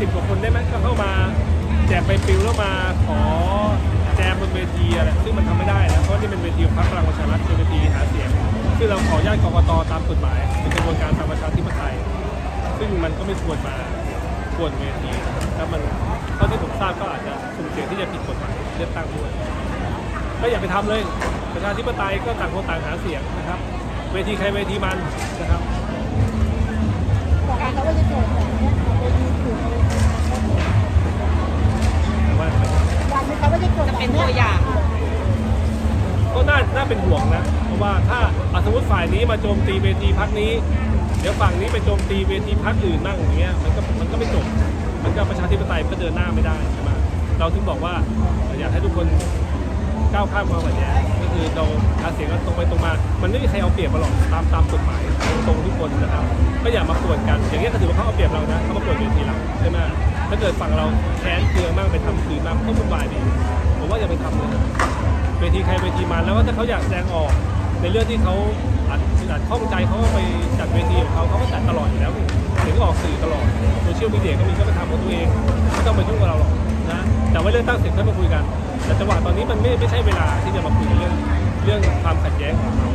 สิบกว่าคนได้ไหมก็เข้ามาแจกใบปลิวแล้วมาขอแจมบนเวทีอะไรซึ่งมันทำไม่ได้นะเพราะนี่เป็นเวทีของพรรคพลังประชารัฐเป็นเวทีหาเสียงซึ่งเราขออนุญาตกรกตตามกฎหมายเป็นกระบวนการตามประชาธิปไตยซึ่งมันก็ไม่ควรมาควรเวทีแล้วมันเท่าที่ผมทราบก็อาจจะสุ่มเสี่ยงที่จะผิดกฎหมายเลือกตั้งด้วยก็อย่าไปทำเลยประชาธิปไตยก็ต่างคนต่างหาเสียงนะครับ เวทีใครเวทีมันนะครับ บอกกันแล้วว่าจะเกิดแบบเนี้ยค่ะเป็นถูก ว่า วันนี้เขาว่าจะ เกิดจะเป็นตัวอย่าง ก็น่าน่าเป็นห่วงนะ เพราะว่าถ้าอะสมมติฝ่ายนี้มาโจมตีเวทีพักนี้ เดี๋ยวฝั่งนี้ไปโจมตีเวทีพักอื่นนั่งอย่างเงี้ยมันก็มันก็ไม่จบ มันก็ประชาธิปไตยมันก็เดินหน้าไม่ได้ใช่ไหมเราถึงบอกว่าอยากให้ทุกคนก้าวข้ามความขัดแย้งก็คือเราหาเสียงกันตรงไปตรงมา มันไม่มีใครเอาเปรียบมาหรอกตามตามกฎหมายตรงทุกคนนะครับก็อย่ามาปวดกัน อย่างเงี้ยก็ถือว่าเขาเอาเปรียบเรานะ กิดฝั่งเราแค้นเคืองมากไปทำคืนมากก็วุ่นวายดีผมว่าอย่าไปทำเลยเวทีใครเวทีมันแล้วก็ถ้าเขาอยากแสดงออก ในเรื่องที่เขาอัดอัดข้องใจเขาก็ไปจัดเวทีของเขาเขาก็จัดตลอดอยู่แล้วถึงออกสื่อตลอดโซเชียลมีเดียก็มีก็ไปทำของตัวเองไม่ต้องไปยุ่งกับเราหรอกนะแต่ว่าเรื่องตั้งเสร็จค่อยมาคุยกัน แต่จังหวะตอนนี้มันไม่ไม่ใช่เวลาที่จะมาคุยเรื่องเรื่องความขัดแย้งของเรา